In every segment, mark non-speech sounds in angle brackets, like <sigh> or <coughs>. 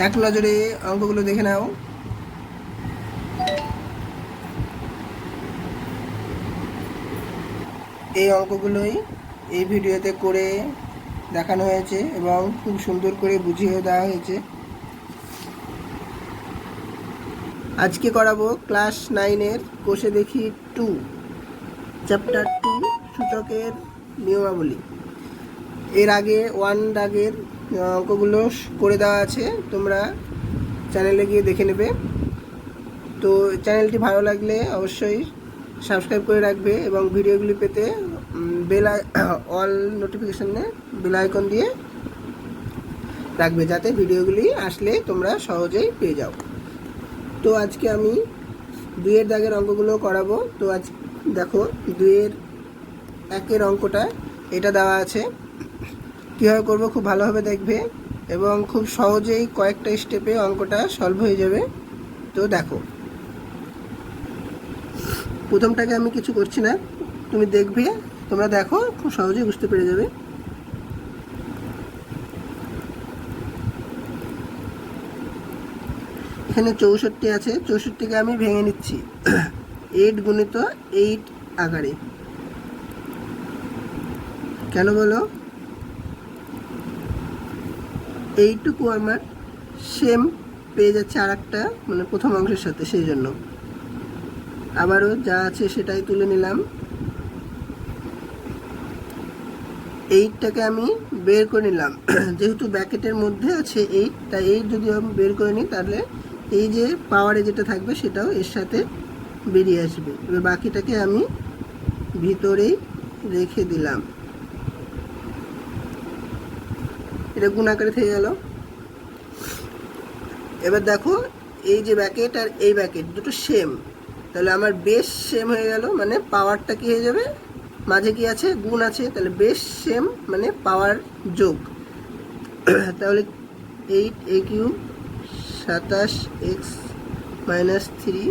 এক নজরে অঙ্কগুলো দেখে নাও। এই অঙ্কগুলোই এই ভিডিওতে করে দেখানো হয়েছে এবং খুব সুন্দর করে বুঝিয়ে দেওয়া হয়েছে। আজকে করাবো ক্লাস নাইনের কোষে দেখি টু চ্যাপ্টার টু সূচকের নিয়মাবলী। এর আগে ওয়ান আহ, অঙ্কগুলো করে দেওয়া আছে। তোমরা চ্যানেলে গিয়ে দেখে নেবে। তো চ্যানেলটি ভালো লাগলে অবশ্যই সাবস্ক্রাইব করে রাখবে এবং ভিডিওগুলি পেতে বেল অল নোটিফিকেশানে বেল আইকন দিয়ে রাখবে যাতে ভিডিওগুলি আসলে তোমরা সহজেই পেয়ে যাও। তো আজকে আমি দুইয়ের দাগের অঙ্কগুলো করাবো। তো আজ দেখো, দুইয়ের একের অঙ্কটা এটা দেওয়া আছে। কীভাবে করব খুব ভালোভাবে দেখবে এবং খুব সহজেই কয়েকটা স্টেপে অঙ্কটা সলভ হয়ে যাবে। তো দেখো। প্রথমটাকে আমি কিছু করছি না। তুমি দেখবে, তোমরা দেখো, খুব সহজেই বুঝতে পেরে যাবে। এখানে চৌষট্টি আছে, চৌষট্টিকে আমি ভেঙে নিচ্ছি। এইট গুণিত এইট আকারে। কেন বলো? এইটুকু আমার সেম পেয়ে যাচ্ছে আর একটা মানে প্রথম অংশের সাথে, সেই জন্য। আবারও যা আছে সেটাই তুলে নিলাম। এইটটাকে আমি বের করে নিলাম। <clears throat> যেহেতু ব্যাকেটের মধ্যে আছে এইট তাই এইট যদি আমি বের করে নিই, তাহলে এই যে পাওয়ারে যেটা থাকবে, সেটাও এর সাথে বেরিয়ে আসবে। এবার বাকিটাকে আমি ভিতরেই রেখে দিলাম। এটা গুণ আকারে থেকে গেল। এবার দেখো, এই যে ব্যাকেট আর এই ব্যাকেট দুটো সেম তাহলে আমার বেশ সেম হয়ে গেল মানে পাওয়ারটা কি হয়ে যাবে? মাঝে কি আছে? গুণ আছে। তাহলে বেশ সেম মানে পাওয়ার যোগ। তাহলে এইট এ কিউব সাতাশ এক্স মাইনাস থ্রি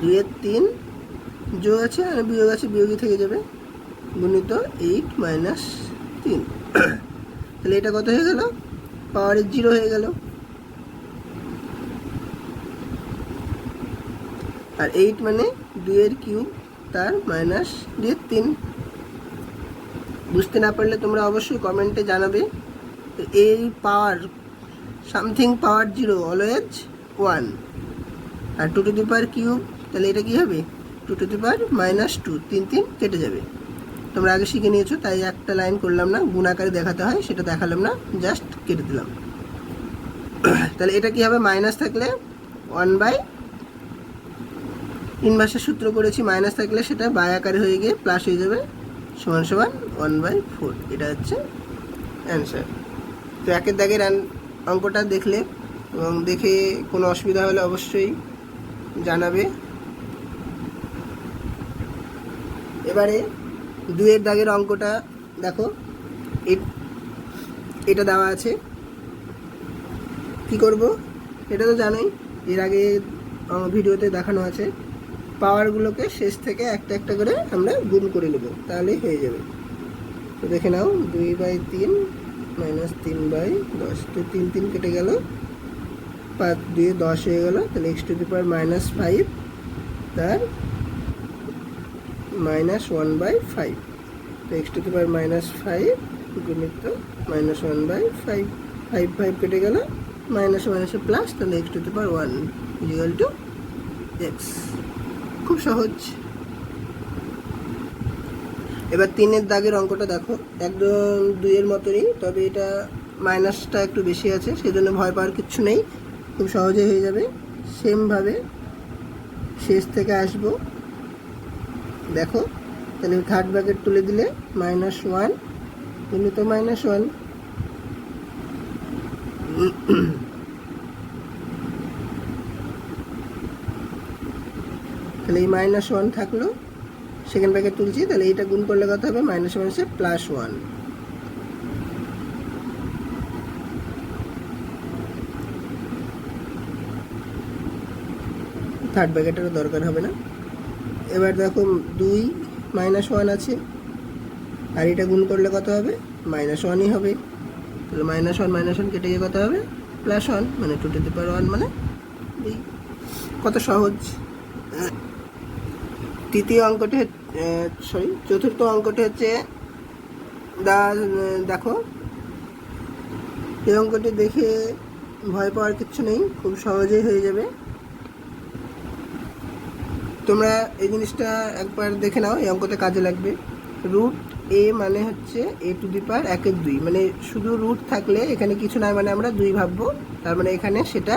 দুইয়ের তিন, যোগ আছে, আর বিয়োগ আছে, বিয়োগই থেকে যাবে। গুণিত এইট মাইনাস তিন তাহলে এটা কত হয়ে গেল? পাওয়ারের জিরো হয়ে গেল। আর এইট মানে দুইয়ের কিউব তার মাইনাস দুইয়ের তিন। বুঝতে না পারলে তোমরা অবশ্যই কমেন্টে জানাবে এই power something power zero always one R two to the power cube তাহলে এটা কী হবে? Two to the power minus two তিন তিন কেটে যাবে। তোমরা আগে শিখে নিয়েছো, তাই একটা লাইন করলাম না, গুণ আকারে দেখাতে হয়, সেটা দেখালাম না জাস্ট কেটে দিলাম। তাহলে এটা কি হবে মাইনাস থাকলে ওয়ান বাই ইনভার্সের সূত্র করেছি মাইনাস থাকলে সেটা বাই আকারে হয়ে গিয়ে প্লাস হয়ে যাবে, সমান সমান ওয়ান বাই ফোর এটা হচ্ছে অ্যান্সার তো একের দাগের অঙ্কটা দেখলে এবং দেখে কোনো অসুবিধা হলে অবশ্যই জানাবে। এবারে দুয়ের দাগের অঙ্কটা দেখো। এটা দেওয়া আছে। কি করব? এটা তো জানোই, এর আগে ভিডিওতে দেখানো আছে। পাওয়ারগুলোকে শেষ থেকে একটা একটা করে আমরা গুণ করে নেব তাহলেই হয়ে যাবে। তো দেখে নাও, দুই বাই তিন মাইনাস তিন বাই দশ। তো তিন তিন কেটে গেল। পাঁচ দুই দশ হয়ে গেল। তাহলে x to the power minus five, তার মাইনাস ওয়ান বাই ফাইভ তো x to the power minus five গুণিত minus one by five five five কেটে গেল মাইনাস মাইনাসে প্লাস তাহলে x to the power one equal to x খুব সহজ। এবার তিনের দাগের অঙ্কটা দেখো। একদম দুইয়ের মতনই, তবে এটা মাইনাসটা একটু বেশি আছে সেই জন্য ভয় পাওয়ার কিচ্ছু নেই। খুব সহজে হয়ে যাবে। সেমভাবে শেষ থেকে আসব। দেখো, তাহলে থার্ড ব্র্যাকেট তুলে দিলে মাইনাস ওয়ান কিন্তু তো মাইনাস ওয়ান তাহলে এই মাইনাস ওয়ান থাকল। সেকেন্ড ব্র্যাকেট তুলছি, তাহলে এইটা গুণ করলে কত হবে? মাইনাস মাইনাসে প্লাস ওয়ান থার্ড ব্র্যাকেটেরও দরকার হবে না। এবার দেখো দুই মাইনাস ওয়ান আছে। আর এটা গুণ করলে কত হবে? মাইনাস ওয়ানই হবে। তাহলে মাইনাস ওয়ান মাইনাস ওয়ান কেটে গিয়ে কত হবে? প্লাস ওয়ান মানে two to the power one মানে বি কত সহজ। তৃতীয় অঙ্কটি সরি চতুর্থ অঙ্কটি হচ্ছে, দা, দেখো। এই অঙ্কটি দেখে ভয় পাওয়ার কিছু নেই, খুব সহজেই হয়ে যাবে। তোমরা এই জিনিসটা একবার দেখে নাও, এই অঙ্কতে কাজে লাগবে। রুট এ মানে হচ্ছে এ টু দি পার একের দুই। মানে শুধু রুট থাকলে এখানে কিছু না মানে আমরা দুই ভাববো। তার মানে এখানে সেটা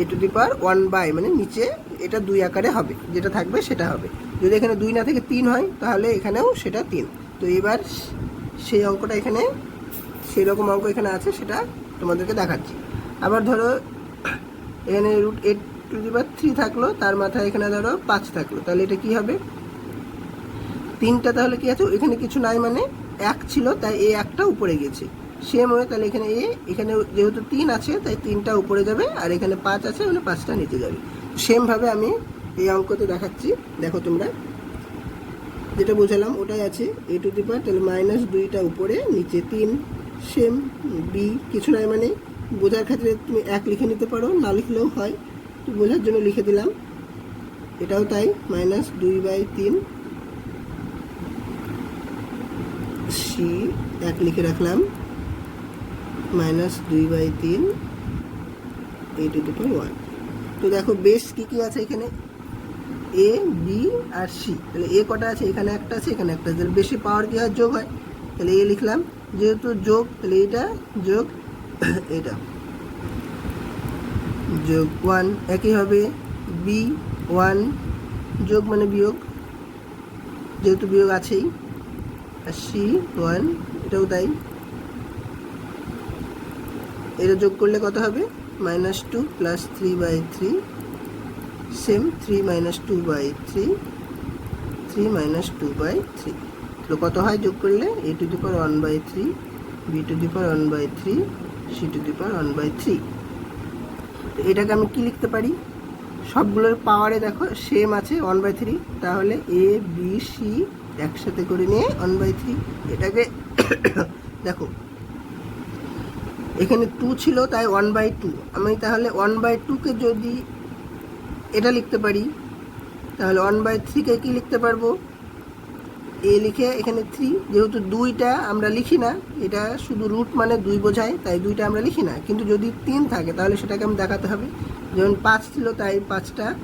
A to the power one by মানে নিচে এটা দুই আকারে হবে। যেটা থাকবে সেটা হবে। যদি এখানে দুই না থেকে তিন হয়, তাহলে এখানেও সেটা তিন। তো এবার সেই অঙ্কটা এখানে সেই রকম অঙ্ক এখানে আছে, সেটা তোমাদেরকে দেখাচ্ছি। আবার ধরো, এখানে root eight to the power three থাকল, তার মাথায় এখানে ধরো পাঁচ থাকল। তাহলে এটা কি হবে? তিনটা তাহলে কি আছে? এখানে কিছু নাই মানে এক ছিল, তাই এ একটা উপরে গেছে। সেম হয়ে তাহলে এখানে এ, এখানে যেহেতু তিন আছে, তাই তিনটা উপরে যাবে, আর এখানে পাঁচ আছে মানে পাঁচটা নিচে যাবে। সেমভাবে আমি এই অঙ্কতে দেখাচ্ছি, দেখো তোমরা। যেটা বোঝালাম, ওটাই আছে, এ টু দি পার তাহলে মাইনাস দুইটা উপরে, নিচে তিন সেম বি কিছু নাই মানে। বোঝার ক্ষেত্রে তুমি এক লিখে নিতে পারো, না লিখলেও হয়। তো বোঝার জন্য লিখে দিলাম। এটাও তাই মাইনাস দুই বাই তিন। সি এক লিখে রাখলাম। মাইনাস দুই বাই তিন, এই টু দি পাওয়ার ওয়ান তো দেখো বেশ কী কী আছে এখানে? এ বি আর সি তাহলে এ কটা আছে? এখানে একটা আছে, এখানে একটা আছে। বেশি পাওয়ার কি হয়? যোগ হয়। তাহলে এ লিখলাম। যেহেতু যোগ, তাহলে এটা যোগ <clears throat> এটা যোগ ওয়ান একই হবে বি ওয়ান যোগ মানে বিয়োগ, যেহেতু বিয়োগ আছেই। আর সি ওয়ান, এটাও তাই। এটা যোগ করলে কত হবে? Minus two plus three by three, same three minus two by three three minus two by three. তো কত হয় যোগ করলে? A to the power one by three, B to the power one by three, C to the power one by three. এটাকে আমি কি লিখতে পারি? সবগুলোর পাওয়ারে দেখো সেম আছে ওয়ান বাই থ্রি তাহলে এ বি সি একসাথে করে নিয়ে ওয়ান বাই থ্রি এটাকে <coughs> দেখো, এখানে টু ছিল, তাই ওয়ান বাই টু আমি তাহলে ওয়ান বাই টুকে যদি এটা লিখতে পারি, তাহলে ওয়ান বাই থ্রিকে কী লিখতে পারব? এ লিখে এখানে থ্রি যেহেতু দুইটা আমরা লিখি না, এটা শুধু রুট মানে দুই বোঝায়, তাই দুইটা আমরা লিখি না। কিন্তু যদি তিন থাকে, তাহলে সেটাকে আমি দেখাতে হবে। যেমন পাঁচ ছিল, তাই পাঁচটা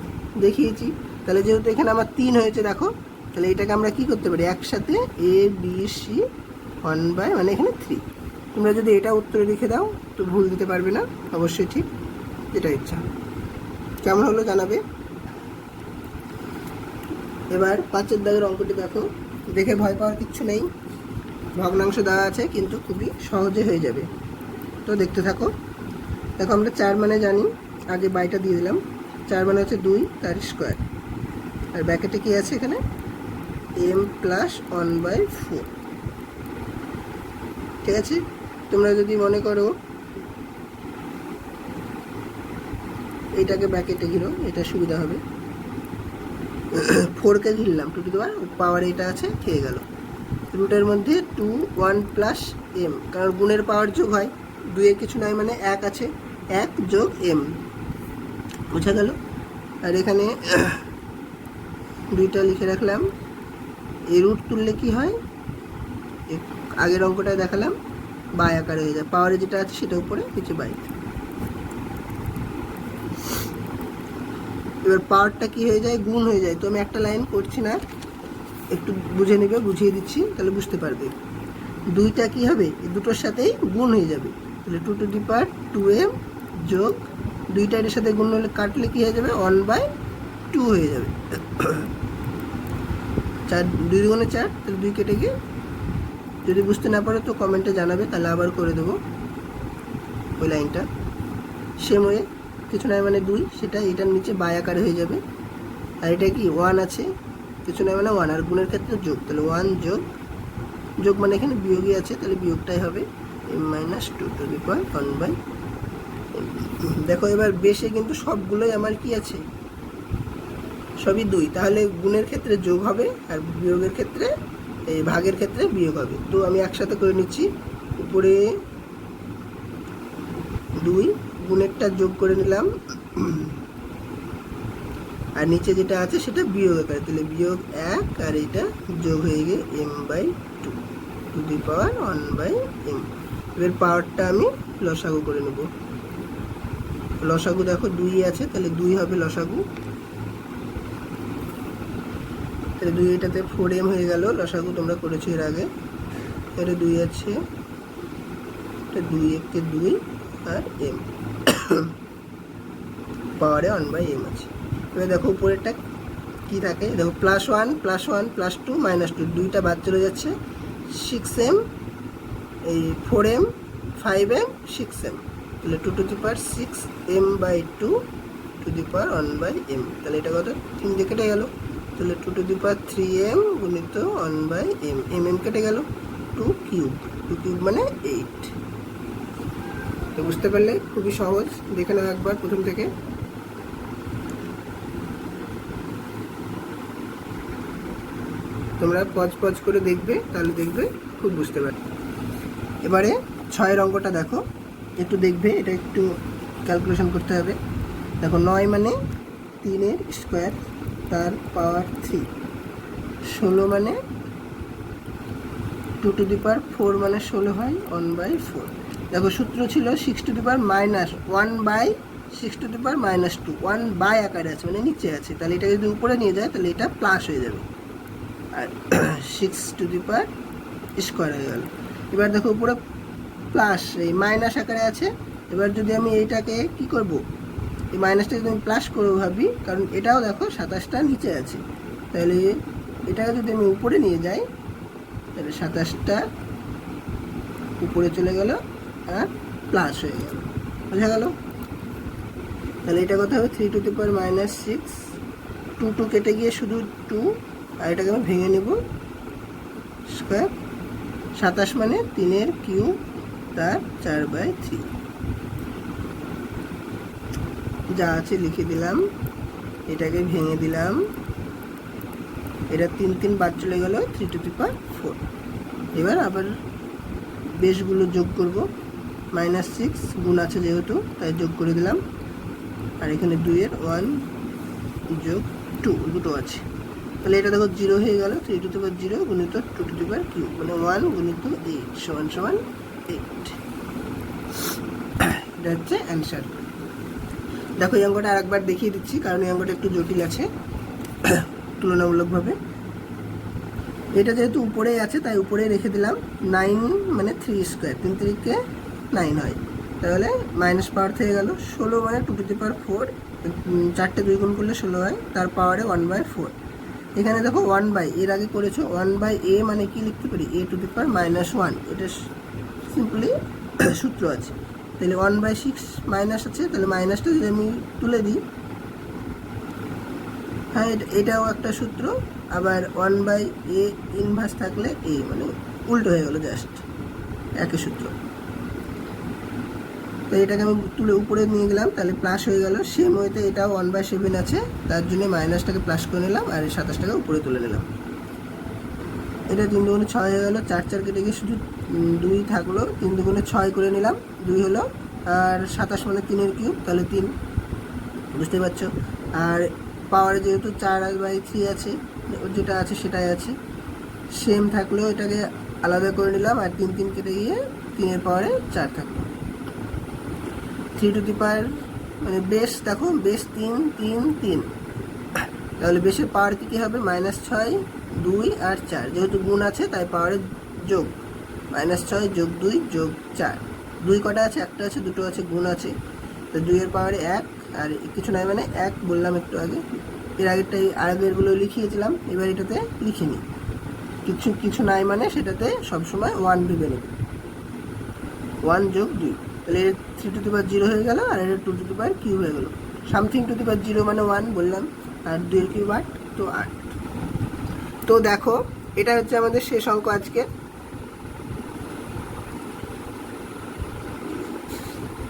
দেখিয়েছি। তাহলে যেহেতু এখানে আমার তিন হয়েছে, দেখো, তাহলে এটাকে আমরা কি করতে পারি? একসাথে A B C one by মানে এখানে থ্রি তোমরা যদি এটা উত্তরে লিখে দাও, তো ভুল দিতে পারবে না। অবশ্যই ঠিক এটা ইচ্ছা। কেমন হলো জানাবে? এবার পাঁচের দাগের অঙ্কটি দেখো। দেখে ভয় পাওয়ার কিচ্ছু নেই। ভগ্নাংশ দেওয়া আছে, কিন্তু খুবই সহজে হয়ে যাবে। তো দেখতে থাকো। দেখো, আমরা চার মানে জানি। আগে বাইটা দিয়ে দিলাম। চার মানে হচ্ছে দুই, তার স্কোয়ার আর ব্যাকেটে কী আছে এখানে? M plus one by four ঠিক আছে? তোমরা যদি মনে করো, এইটাকে ব্যাকেটে ঘিরো, এটা সুবিধা হবে। <coughs> ফোরকে ঘিরলাম টু টু দেওয়ার পাওয়ার এটা আছে, খেয়ে গেল। রুটের মধ্যে টু ওয়ান প্লাস এম কারণ গুণের পাওয়ার যোগ হয় দুয়ে কিছু নয় মানে এক আছে, এক যোগ এম বোঝা গেল? আর এখানে <coughs> দুইটা লিখে রাখলাম। এই রুট তুললে কি হয়? আগের অঙ্কটা দেখালাম, বাই আকারে হয়ে যায় পাওয়ারে যেটা আছে সেটা উপরে কিছু বাই। এবার পাওয়ারটা কি হয়ে যায়? গুণ হয়ে যায়। তো আমি একটা লাইন করছি না। একটু বুঝে নেবে, বুঝিয়ে দিচ্ছি, তাহলে বুঝতে পারবে। দুইটা কি হবে? এই দুটোর সাথেই গুণ হয়ে যাবে। তাহলে two to the power two M যোগ দুইটা এর সাথে গুণ হলে কাটলে কী হয়ে যাবে? ওয়ান বাই টু হয়ে যাবে। চার, দুই গুণে চার, তাহলে দুই কেটে গিয়ে যদি বুঝতে না পারো তো কমেন্টে জানাবে, তাহলে আবার করে দেবো ওই লাইনটা। সেম হয়ে কিছু নয় মানে দুই, সেটা এটার নিচে বাই আকারে হয়ে যাবে। আর এটা কি ওয়ান আছে? কিছু নয় মানে ওয়ান আর গুণের ক্ষেত্রে যোগ। তাহলে ওয়ান যোগ যোগ মানে এখানে বিয়োগই আছে, তাহলে বিয়োগটাই হবে M minus two to the power one by দেখো এবার বেশে কিন্তু সবগুলোই আমার কি আছে? সবই দুই। তাহলে গুণের ক্ষেত্রে যোগ হবে, আর বিয়োগের ক্ষেত্রে, এই ভাগের ক্ষেত্রে বিয়োগ হবে। তো আমি একসাথে করে নিচ্ছি। উপরে দুই গুণেরটা যোগ করে নিলাম। আর নিচে যেটা আছে সেটা বিয়োগ আকারে। তাহলে বিয়োগ এক, আর এটা যোগ হয়ে গিয়ে M by two to the power one by M এবার পাওয়ারটা আমি লসাগু করে নেব। লসাগু দেখো দুই আছে, তাহলে দুই হবে লসাগু। তাহলে দুই এটাতে ফোর এম হয়ে গেল, লসাগু তোমরা করেছ এর আগে। এটা দুই আছে দুই একে দুই আর এম <laughs> পাওয়ারে ওয়ান বাই এম আছে। এবার দেখো উপরেরটা কী থাকে? দেখো plus one plus one plus two minus two দুইটা বাদ চলে যাচ্ছে। সিক্স এম এই four M five M six M তাহলে two to the power six M by two to the power one by M তাহলে এটা কত? তিন দিয়ে কেটে গেল। তাহলে two to the power three M গুণিত one by M M M কেটে গেল। টু কিউব টু কিউব মানে এইট তো বুঝতে পারলে খুবই সহজ। দেখে নাও একবার প্রথম থেকে। তোমরা পজ পজ করে দেখবে, তাহলে দেখবে খুব বুঝতে পারবে। এবারে ছয়ের অঙ্কটা দেখো। একটু দেখবে, এটা একটু ক্যালকুলেশন করতে হবে। দেখো, নয় মানে তিনের স্কোয়ার তার পাওয়ার থ্রি ষোলো মানে two to the power four মানে ষোলো হয় ওয়ান বাই ফোর দেখো সূত্র ছিল six to the power minus one by six to the power minus two one by আকারে আছে মানে নিচে আছে। তাহলে এটা যদি উপরে নিয়ে যায়, তাহলে এটা প্লাস হয়ে যাবে। আর six to the power square হয়ে গেল। এবার দেখো উপরে প্লাস এই মাইনাস আকারে আছে। এবার যদি আমি এইটাকে কি করব? এই মাইনাসটা যদি আমি প্লাস করব ভাবি, কারণ এটাও দেখো সাতাশটা নিচে আছে। তাহলে এটাকে যদি আমি উপরে নিয়ে যাই, তাহলে সাতাশটা উপরে চলে গেল। আর প্লাস হয়ে গেল। বোঝা গেল? তাহলে এটা কথা হবে three to the power minus six two two কেটে গিয়ে শুধু টু আর এটাকে আমি ভেঙে নেব। স্কোয়ার সাতাশ মানে তিনের কিউ তার চার বাই থ্রি যা আছে লিখে দিলাম। এটাকে ভেঙে দিলাম। এটা তিন তিন বাদ চলে গেল three to the power four এবার আবার বেশগুলো যোগ করব। মাইনাস সিক্স গুণ আছে যেহেতু, তাই যোগ করে দিলাম। আর এখানে দুইয়ের ওয়ান যোগ টু দুটো আছে। তাহলে এটা দেখো জিরো হয়ে গেল three to the power zero গুণিত two to the power Q মানে ওয়ান গুণিত এইট সমান সমান এইট এটা হচ্ছে অ্যান্সার দেখো, এই অঙ্কটা আরেকবার দেখিয়ে দিচ্ছি, কারণ এই অঙ্কটা একটু জটিল আছে, তুলনামূলকভাবে। এটা যেহেতু উপরে আছে, তাই উপরে রেখে দিলাম নাইন মানে থ্রি স্কোয়ার তিন তিরিকে নাইন হয় তাহলে মাইনাস পাওয়ার থেকে গেল ষোলো মানে two to the power four চারটে দুই গুণ করলে ষোলো হয়, তার পাওয়ারে ওয়ান বাই ফোর এখানে দেখো ওয়ান বাই এর আগে করেছ ওয়ান বাই এ মানে কি লিখতে পারি? A to the power minus one এটা সিম্পলি <coughs> সূত্র আছে। তাহলে ওয়ান বাই সিক্স মাইনাস আছে, তাহলে মাইনাসটা যদি আমি তুলে দিই হ্যাঁ এটা- এটাও একটা সূত্র। আবার ওয়ান বাই এ ইনভার্স থাকলে এ মানে উল্টো হয়ে গেলো জাস্ট একই সূত্র। তো এটাকে আমি তুলে উপরে নিয়ে গেলাম, তাহলে প্লাস হয়ে গেল। সেম ওয়েতে এটাও ওয়ান বাই সেভেন আছে, তার জন্য মাইনাসটাকে প্লাস করে নিলাম আর এই সাতাশটাকে উপরে তুলে নিলাম। এটা তিন দুগুণে ছয় হয়ে গেলো, চার চার কেটে গিয়ে শুধু দুই থাকল, তিন দুগুণে ছয় করে নিলাম, দুই হলো। আর সাতাশ মানে তিনের কিউব তাহলে তিন। বুঝতে পারছ? আর পাওয়ারে যেহেতু চার বাই থ্রি আছে, যেটা আছে সেটাই আছে। সেম থাকলেও এটাকে আলাদা করে নিলাম, আর তিন তিন কেটে গিয়ে তিনের পাওয়ারে চার থাকল। থ্রি টু দি পাওয়ার মানে বেস দেখো বেস তিন তিন তিন। তাহলে বেসের পাওয়ার কী কী হবে? মাইনাস ছয়, দুই আর চার। যেহেতু গুণ আছে, তাই পাওয়ারের যোগ। মাইনাস ছয় যোগ দুই যোগ চার। দুই কটা আছে? একটা আছে, দুটো আছে, গুণ আছে। তো দুইয়ের পাওয়ারে এক, আর কিছু নাই মানে এক বললাম একটু আগে। এর আগেরটাই আগেরগুলো লিখিয়েছিলাম। এবার এটাতে লিখিনি। কিছু কিছু নাই মানে সেটাতে সবসময় ওয়ান ভেবে নেবে। ওয়ান যোগ দুই। তাহলে three to the power zero হয়ে গেল আর এটা two to the power Q হয়ে গেল। Something to the power zero মানে ওয়ান বললাম, আর দুইয়ের কিউব আট তো আট। তো দেখো, এটা হচ্ছে আমাদের শেষ অঙ্ক আজকে।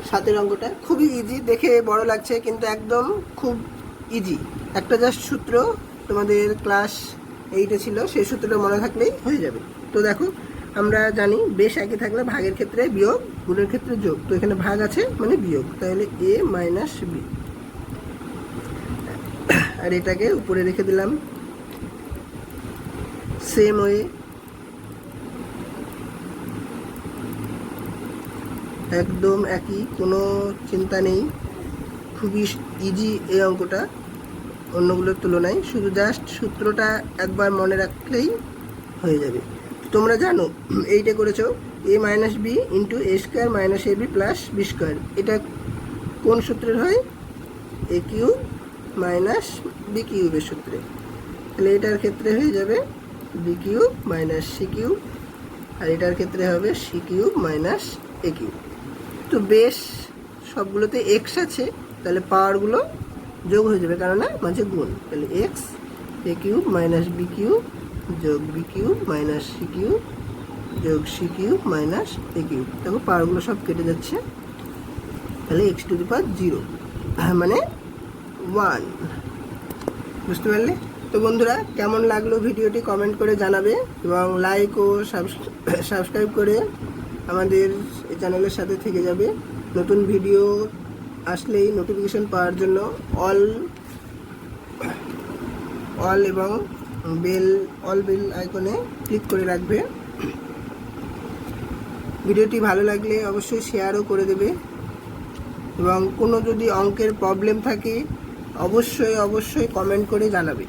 সাতের অঙ্কটা খুবই ইজি দেখে বড় লাগছে, কিন্তু একদম খুব ইজি একটা জাস্ট সূত্র তোমাদের ক্লাস এইটে ছিল, সেই সূত্রটা মনে থাকলেই হয়ে যাবে। তো দেখো আমরা জানি বেশ একই থাকলে ভাগের ক্ষেত্রে বিয়োগ, গুণের ক্ষেত্রে যোগ। তো এখানে ভাগ আছে মানে বিয়োগ। তাহলে এ মাইনাস বি। আর এটাকে উপরে রেখে দিলাম। Same way. একদম একই, কোনো চিন্তা নেই। খুবই ইজি এই অঙ্কটা, অন্যগুলোর তুলনায়। শুধু জাস্ট সূত্রটা একবার মনে রাখলেই হয়ে যাবে। তোমরা জানো, এইটা করেছ, A minus B into A square minus A B plus B square এটা কোন সূত্রের হয়? এ কিউব মাইনাস বি কিউবের সূত্রে। তাহলে এটার ক্ষেত্রে হয়ে যাবে B cube minus C cube আর এটার ক্ষেত্রে হবে C cube minus A cube তো বেশ, সবগুলোতে এক্স আছে, তাহলে পাওয়ারগুলো যোগ হয়ে যাবে কারণ মাঝে গুণ। তাহলে X A cube minus B cube যোগ B cube minus C cube যোগ C cube minus A cube. দেখো পাওয়ারগুলো সব কেটে যাচ্ছে। তাহলে X to the power zero. মানে ওয়ান বুঝতে পারলে? তো বন্ধুরা, কেমন লাগল ভিডিওটি কমেন্ট করে জানাবে এবং লাইক ও সাবস্ক্রাইব করে আমাদের চ্যানেলের সাথে থেকে যাবে। নতুন ভিডিও আসলেই নোটিফিকেশন পাওয়ার জন্য অল অল এবং বেল, অল বেল আইকনে ক্লিক করে রাখবে। ভিডিওটি ভালো লাগলে অবশ্যই শেয়ারও করে দেবে। এবং কোনো যদি অঙ্কের প্রবলেম থাকে, অবশ্যই অবশ্যই কমেন্ট করে জানাবে।